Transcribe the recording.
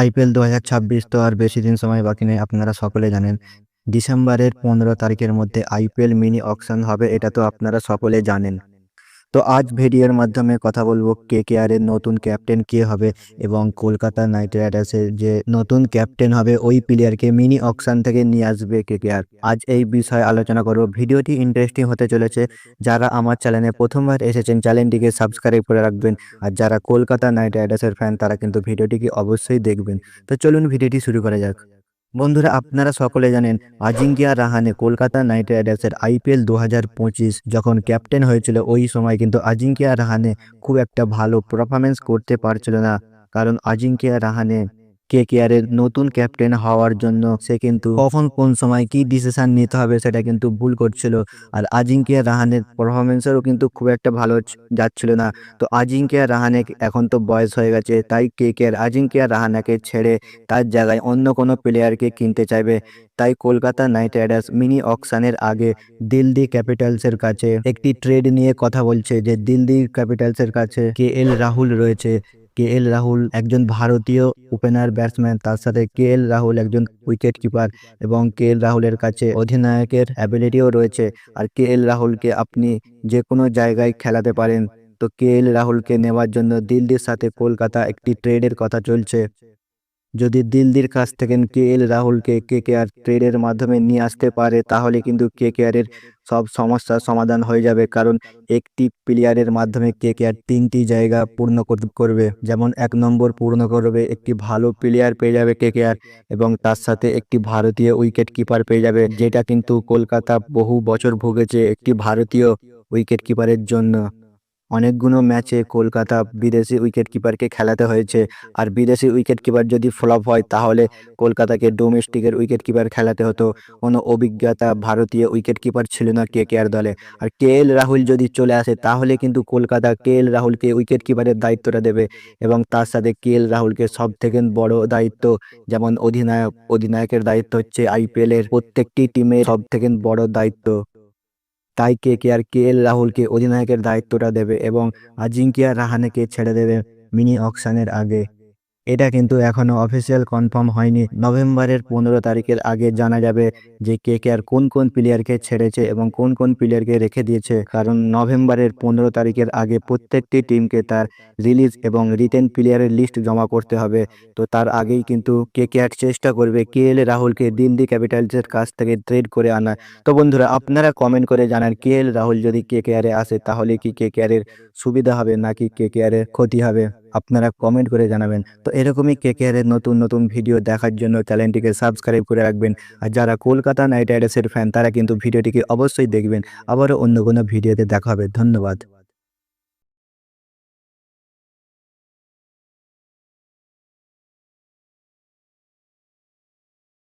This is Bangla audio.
আইপিএল দু হাজার ছাব্বিশ তো আর বেশি দিন সময় বাকি নেই, আপনারা সকলে জানেন। ডিসেম্বরের পনেরো তারিখের মধ্যে আইপিএল মিনি অকশন হবে, এটা তো আপনারা সকলে জানেন। তো আজ ভিডিওর মাধ্যমে কথা বলব কে কে আর এর নতুন ক্যাপ্টেন কে হবে এবং কলকাতা নাইট রাইডার্সের যে নতুন ক্যাপ্টেন হবে, ওই প্লেয়ারকে মিনি অকশন থেকে নিয়ে আসবে কে কে আর। আজ এই বিষয়ে আলোচনা করব। ভিডিওটি ইন্টারেস্টিং হতে চলেছে। যারা আমার চ্যানেলে প্রথমবার এসেছেন চ্যানেলটিকে সাবস্ক্রাইব করে রাখবেন। আর যারা কলকাতা নাইট রাইডার্সের ফ্যান তারা কিন্তু ভিডিওটিকে অবশ্যই দেখবেন। তো চলুন ভিডিওটি শুরু করা যাক। বন্ধুরা, আপনারা সকলে জানেন আজিঙ্কিয়া রাহানে কলকাতা নাইট রাইডার্সের আইপিএল দু হাজার পঁচিশ যখন ক্যাপ্টেন হয়েছিল, ওই সময় কিন্তু আজিঙ্কিয়া রাহানে খুব একটা ভালো পারফরমেন্স করতে পারছিল না। কারণ আজিঙ্কিয়া রাহানে কে কেয়ারের নতুন ক্যাপ্টেন হওয়ার জন্য সে কিন্তু কখন কোন সময় কি ডিসিশন নিতে হবে সেটা কিন্তু ভুল করছিল। আর আজিঙ্কিয়া রাহানের পারফরমেন্সেরও কিন্তু খুব একটা ভালো যাচ্ছিল না। তো আজিঙ্কিয়া রাহানে এখন তো বয়স হয়ে গেছে, তাই কে কেয়ার আজিঙ্কিয়া রাহানাকে ছেড়ে তার জায়গায় অন্য কোনো প্লেয়ারকে কিনতে চাইবে। তাই কলকাতা নাইট রাইডার্স মিনি অকশনের আগে দিল্লি ক্যাপিটালসের কাছে একটি ট্রেড নিয়ে কথা বলছে যে দিল্লি ক্যাপিটালসের কাছে কে এল রাহুল রয়েছে। কে এল রাহুল একজন ভারতীয় ওপেনার ব্যাটসম্যান তার সাথে কে এল রাহুল একজন উইকেট কিপার এবং কে এল রাহুলের কাছে অধিনায়কের অ্যাবিলিটিও রয়েছে। আর কে এল রাহুলকে আপনি যে কোনো জায়গায় খেলাতে পারেন। তো কে এল রাহুলকে নেওয়ার জন্য দিল্লির সাথে কলকাতা একটি ট্রেডের কথা চলছে। যদি দিল্লির কাছ থেকে কে এল রাহুলকে কে কে আর ট্রেডের মাধ্যমে নিয়ে আসতে পারে, তাহলে কিন্তু কে কে আরের সব সমস্যার সমাধান হয়ে যাবে। কারণ একটি প্লেয়ারের মাধ্যমে কে কে আর তিনটি জায়গা পূর্ণ কর- করবে। যেমন এক নম্বর পূর্ণ করবে, একটি ভালো প্লেয়ার পেয়ে যাবে কে কে আর এবং তার সাথে একটি ভারতীয় উইকেট কিপার পেয়ে যাবে, যেটা কিন্তু কলকাতা বহু বছর ভুগেছে একটি ভারতীয় উইকেট কিপারের জন্য। অনেকগুলো ম্যাচে কলকাতা বিদেশি উইকেট কিপারকে খেলাতে হয়েছে। আর বিদেশি উইকেট কিপার যদি ফ্লপ হয়, তাহলে কলকাতাকে ডোমেস্টিকের উইকেট কিপার খেলাতে হতো। কোনো অভিজ্ঞতা ভারতীয় উইকেট কিপার ছিল না কে কে আর দলে। আর কে এল রাহুল যদি চলে আসে, তাহলে কিন্তু কলকাতা কে এল রাহুলকে উইকেট কিপারের দায়িত্বটা দেবে। এবং তার সাথে কে এল রাহুলকে সব থেকে বড় দায়িত্ব, যেমন অধিনায়ক, অধিনায়কের দায়িত্ব হচ্ছে আইপিএল এর প্রত্যেকটি টিমের সব থেকে বড় দায়িত্ব। তাই কে কে আর কে এল রাহুলকে অধিনায়কের দায়িত্বটা দেবে এবং আজিঙ্কিয়া রাহানেকে ছেড়ে দেবে মিনি অকশানের আগে। এটা কিন্তু এখনও অফিসিয়াল কনফার্ম হয়নি। নভেম্বরের পনেরো তারিখের আগে জানা যাবে যে কে কে আর কোন কোন প্লেয়ারকে ছেড়েছে এবং কোন কোন প্লেয়ারকে রেখে দিয়েছে। কারণ নভেম্বরের পনেরো তারিখের আগে প্রত্যেকটি টিমকে তার রিলিজ এবং রিটেন প্লেয়ারের লিস্ট জমা করতে হবে। তো তার আগেই কিন্তু কে কে আর চেষ্টা করবে কে এল রাহুলকে দিল্লি ক্যাপিটালসের কাছ থেকে ট্রেড করে আনা। তো বন্ধুরা, আপনারা কমেন্ট করে জানান কে এল রাহুল যদি কে কে আরে আসে তাহলে কি কে কে আরের সুবিধা হবে নাকি কে কে আরের ক্ষতি হবে? আপনারা কমেন্ট করে জানাবেন। তো এরকমই কে কে আরের নতুন নতুন ভিডিও দেখার জন্য চ্যানেলটিকে সাবস্ক্রাইব করে রাখবেন। আর যারা কলকাতা নাইট রাইডার্সের ফ্যান তারা কিন্তু ভিডিওটিকে অবশ্যই দেখবেন। আবারও অন্য কোনো ভিডিওতে দেখা হবে। ধন্যবাদ।